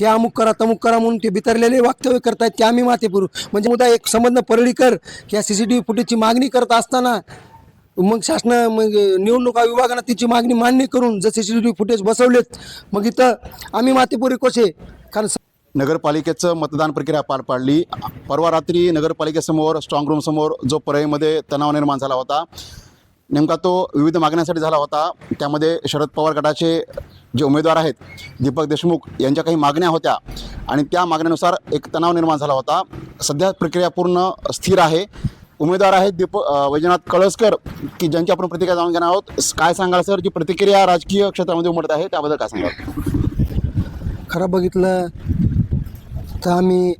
की अमुक करा तमुक करा म्हणून ते बितरलेले वक्तव्य करतायत की आम्ही माते पुरू. म्हणजे मुद्दा एक संबंध परळीकर या सी सी टी व्ही फुटेजची मागणी करत असताना मग शासन मग निवडणुका विभागानं तिची मागणी मान्य करून जर C C T V footage बसवलेत मग इथं आम्ही मातेपुरी कोशे कारण नगरपालिकेचं मतदान प्रक्रिया पार पाडली. परवा रात्री नगरपालिकेसमोर स्ट्रॉंग रूमसमोर जो परळीमध्ये तणाव निर्माण झाला होता नेमका तो विविध मागण्यांसाठी झाला होता. त्यामध्ये शरद पवार गटाचे जे उमेदवार आहेत दीपक देशमुख यांच्या काही मागण्या होत्या आणि त्या मागण्यानुसार एक तणाव निर्माण झाला होता. सध्या प्रक्रिया पूर्ण स्थिर आहे. उमेदवार आहेत दीप वैजनाथ कळसकर की ज्यांची आपण प्रतिक्रिया जाणून घेणार आहोत. काय सांगाल सर जी प्रतिक्रिया राजकीय क्षेत्रामध्ये उमटत आहे त्याबद्दल काय सांगाल? खरं बघितलं तर आम्ही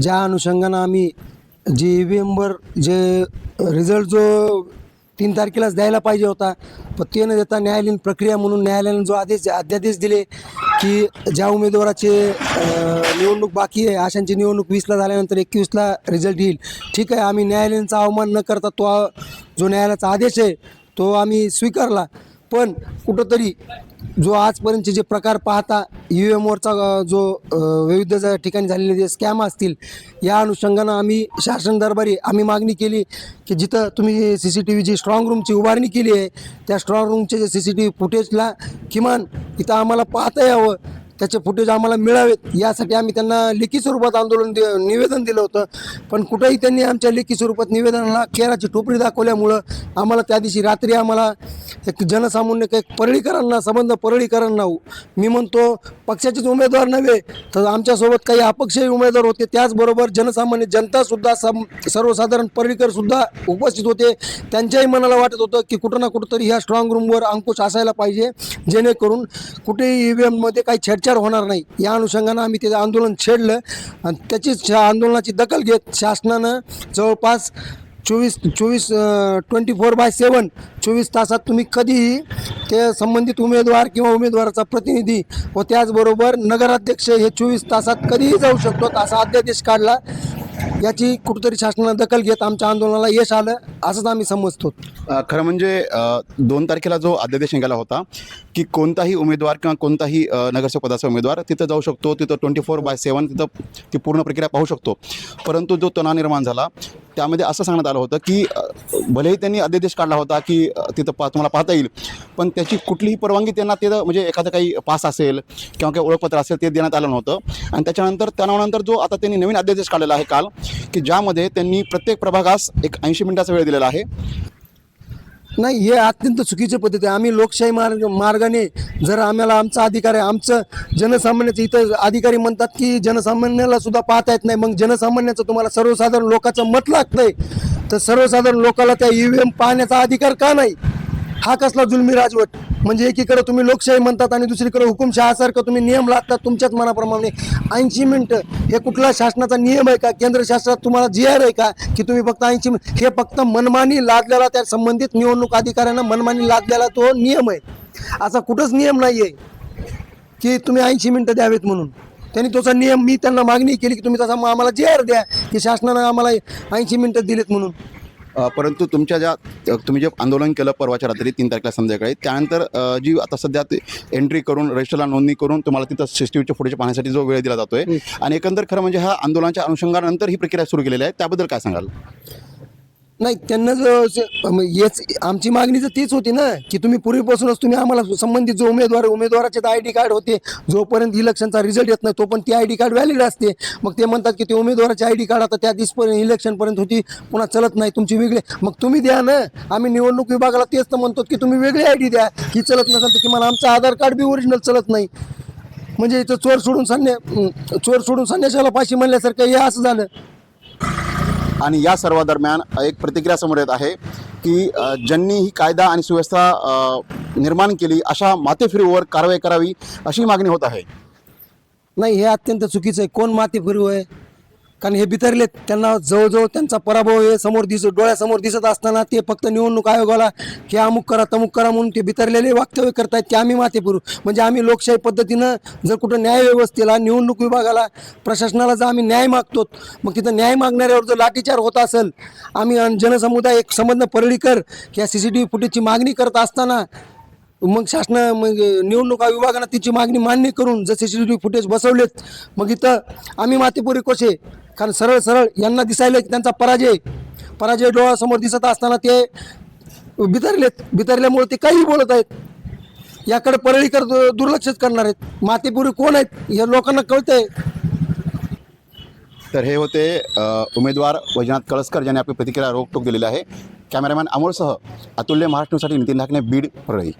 ज्या अनुषंगानं आम्ही जे ई व्ही एमवर जे रिझल्ट जो तीन तारखेलाच द्यायला पाहिजे होता. पण ते न देता न्यायालयीन प्रक्रिया म्हणून न्यायालयानं जो आदेश अध्यादेश दिले की ज्या उमेदवाराचे निवडणूक बाकी आहे अशांची निवडणूक वीसला झाल्यानंतर एकवीसला रिझल्ट येईल. ठीक आहे आम्ही न्यायालयाचा अवमान न करता तो जो न्यायालयाचा आदेश आहे तो आम्ही स्वीकारला. पण कुठंतरी जो आजपर्यंतचे जे प्रकार पाहता यू एम ओरचा जो विविध ठिकाणी झालेले जे स्कॅम असतील या अनुषंगानं आम्ही शासन दरबारी आम्ही मागणी केली की जिथं तुम्ही सी सी टी व्हीची स्ट्रॉंग रूमची उभारणी केली आहे त्या स्ट्रॉंग रूमचे जे सी सी टी व्ही फुटेजला किमान इथं आम्हाला पाहता यावं. त्याचे फुटेज आम्हाला मिळावेत. यासाठी आम्ही त्यांना लेखी स्वरूपात आंदोलन दे निवेदन दिलं होतं. पण कुठंही त्यांनी आमच्या लेखी स्वरूपात निवेदनाला केराची टोपरी दाखवल्यामुळं आम्हाला त्या दिवशी रात्री आम्हाला एक जनसामान्य काही परळीकरांना संबंध परळीकरांना हो. मी म्हणतो पक्षाचेच उमेदवार नव्हे तर आमच्यासोबत काही अपक्षही उमेदवार होते. त्याचबरोबर जनसामान्य जनतासुद्धा सम सर्वसाधारण परळीकरसुद्धा उपस्थित होते. त्यांच्याही मनाला वाटत होतं की कुठं ना कुठंतरी ह्या स्ट्रॉंग रूमवर अंकुश असायला पाहिजे. जेणेकरून कुठेही ई व्ही एममध्ये काही छेडछाड होणार नाही. या अनुषंगानं आम्ही ते आंदोलन छेडलं आणि त्याचीच आंदोलनाची दखल घेत शासनानं जवळपास चोवीस चोवीस ट्वेंटी फोर बाय सेवन चोवीस तासात तुम्ही कधीही ते संबंधित उमेदवार किंवा उमेदवाराचा प्रतिनिधी व त्याचबरोबर नगराध्यक्ष हे चोवीस तासात कधीही जाऊ शकतो असा अध्यादेश काढला. याची कुठंतरी शासनानं दखल घेत आमच्या आंदोलनाला यश आलं असंच आम्ही समजतो. खरं म्हणजे दोन तारखेला जो अध्यादेश निघाला होता की कोणताही उमेदवार किंवा कोणताही अ, नगरसेवक पदाचा उमेदवार तिथं जाऊ शकतो तिथं ट्वेंटी फोर बाय सेवन तिथं ती पूर्ण प्रक्रिया पाहू शकतो. परंतु जो तणाव निर्माण झाला त्यामध्ये असं सांगण्यात आलं होतं की भलेही त्यांनी अध्यादेश काढला होता की तिथं पा तुम्हाला पाहता येईल पण त्याची कुठलीही परवानगी त्यांना तिथं म्हणजे एखादं काही पास असेल किंवा काही ओळखपत्र असेल ते देण्यात आलं नव्हतं. आणि त्याच्यानंतर त्यानंतर जो आता त्यांनी नवीन अध्यादेश काढलेला आहे काल की ज्यामध्ये त्यांनी प्रत्येक प्रभागास एक ऐंशी मिनिटाचा वेळ दिलेला आहे. नाही हे अत्यंत चुकीची पद्धती आहे. आम्ही लोकशाही मार्ग मार्गाने जर आम्हाला आमचा अधिकार आहे आमचं जनसामान्याचं इथं अधिकारी म्हणतात की जनसामान्याला सुद्धा पाहता येत नाही. मग जनसामान्याचं तुम्हाला सर्वसाधारण लोकांचं मत लागतंय. तर सर्वसाधारण लोकाला त्या ई व्ही एम पाहण्याचा अधिकार का नाही? हा कसला जुलमी राजवट? म्हणजे एकीकडे तुम्ही लोकशाही म्हणतात आणि दुसरीकडे हुकुमशहासारखं तुम्ही नियम लागतात तुमच्याच मनाप्रमाणे. ऐंशी मिनटं हे कुठला शासनाचा नियम आहे का? केंद्र शासनात तुम्हाला जी आर आहे का? की तुम्ही फक्त ऐंशी मिनिट हे फक्त मनमानी लादलेला त्या संबंधित निवडणूक अधिकाऱ्यांना मनमानी लादलेला तो नियम आहे. असा कुठंच नियम नाही आहे की तुम्ही ऐंशी मिनटं द्यावेत म्हणून. त्यांनी तोचा नियम मी त्यांना मागणी केली की तुम्ही तसा मग आम्हाला जे आर द्या की शासनानं आम्हाला ऐंशी मिनटं दिलेत म्हणून. परंतु तुमच्या ज्या तुम्ही जे आंदोलन केलं परवाच्या रात्री तीन तारखेला संध्याकाळी त्यानंतर जी आता सध्या ते एंट्री करून रजिस्टरला नोंदणी करून तुम्हाला तिथं सीसीटीव्हीच्या फुटेज पाहण्यासाठी जो वेळ दिला जातोय. आणि एकंदर खरं म्हणजे ह्या आंदोलनाच्या अनुषंगानंतर ही प्रक्रिया सुरू केलेली आहे. त्याबद्दल काय सांगाल? नाही त्यांना जो जे- म- हेच आमची मागणी तर तीच होती ना की तुम्ही पूर्वीपासूनच तुम्ही आम्हाला संबंधित जो उमेदवार उमेदवाराचे आय डी कार्ड होते जोपर्यंत इलेक्शनचा रिझल्ट येत नाही तोपर्यंत ती आय डी कार्ड व्हॅलिड असते. मग ते म्हणतात की ते उमेदवाराचे आय डी कार्ड आता त्या दिवसपर्यंत इलेक्शनपर्यंत होती पुन्हा चलत नाही तुमची वेगळी. मग तुम्ही द्या ना आम्ही निवडणूक विभागाला तेच तर म्हणतो की तुम्ही वेगळी आय डी द्या की चलत नसेल तर किमान आमचं आधार कार्ड बी ओरिजिनल चलत नाही. म्हणजे इथं चोर सोडून संन्या चोर सोडून संन्याशाला पाशी म्हणल्यासारखं हे असं झालं. आणि या सर्वादरम्यान एक प्रतिक्रिया समोर येत आहे की ज्यांनी ही कायदा आणि सुव्यवस्था निर्माण केली अशा माथेफिरीवर कारवाई करावी अशी मागणी होत आहे. नाही हे अत्यंत चुकीचं आहे. कोण माती आहे? कारण हे बितरलेत त्यांना जवळजवळ त्यांचा पराभव हे समोर दिस डोळ्यासमोर दिसत असताना ते फक्त निवडणूक आयोगाला की अमुक करा तमुक करा म्हणून ते बितरलेले वक्तव्य करतायत की आम्ही माते पुरू म्हणजे आम्ही लोकशाही पद्धतीनं जर कुठं न्याय व्यवस्थेला निवडणूक विभागाला प्रशासनाला जर आम्ही न्याय मागतो मग तिथं न्याय मागणाऱ्यावर जर लाठीचार होत असेल आम्ही जनसमुदाय एक संबंध परळीकर या सी सी टी व्ही फुटेजची मागणी करत असताना मग शासन मग निवडणूक विभागानं तिची मागणी मान्य करून जसे सी टी व्ही फुटेज बसवलेत मग इथं आम्ही मातेपुरी कोशे कारण सरळ सरळ यांना दिसायला की त्यांचा पराजय पराजय डोळ्यासमोर दिसत असताना ते बितरलेत. बितरल्यामुळे ते काही बोलत आहेत. याकडे परळीकर दु- दुर्लक्षच करणार आहेत. मातेपुरी कोण आहेत हे लोकांना कळतंय. तर हे होते उमेदवार वैजनाथ कळसकर ज्यांनी आपली प्रतिक्रिया रोखटोक दिलेली आहे. कॅमेरामॅन अमोलसह अतुल्य महाराष्ट्रासाठी नितीन ढाकणे बीड परळी.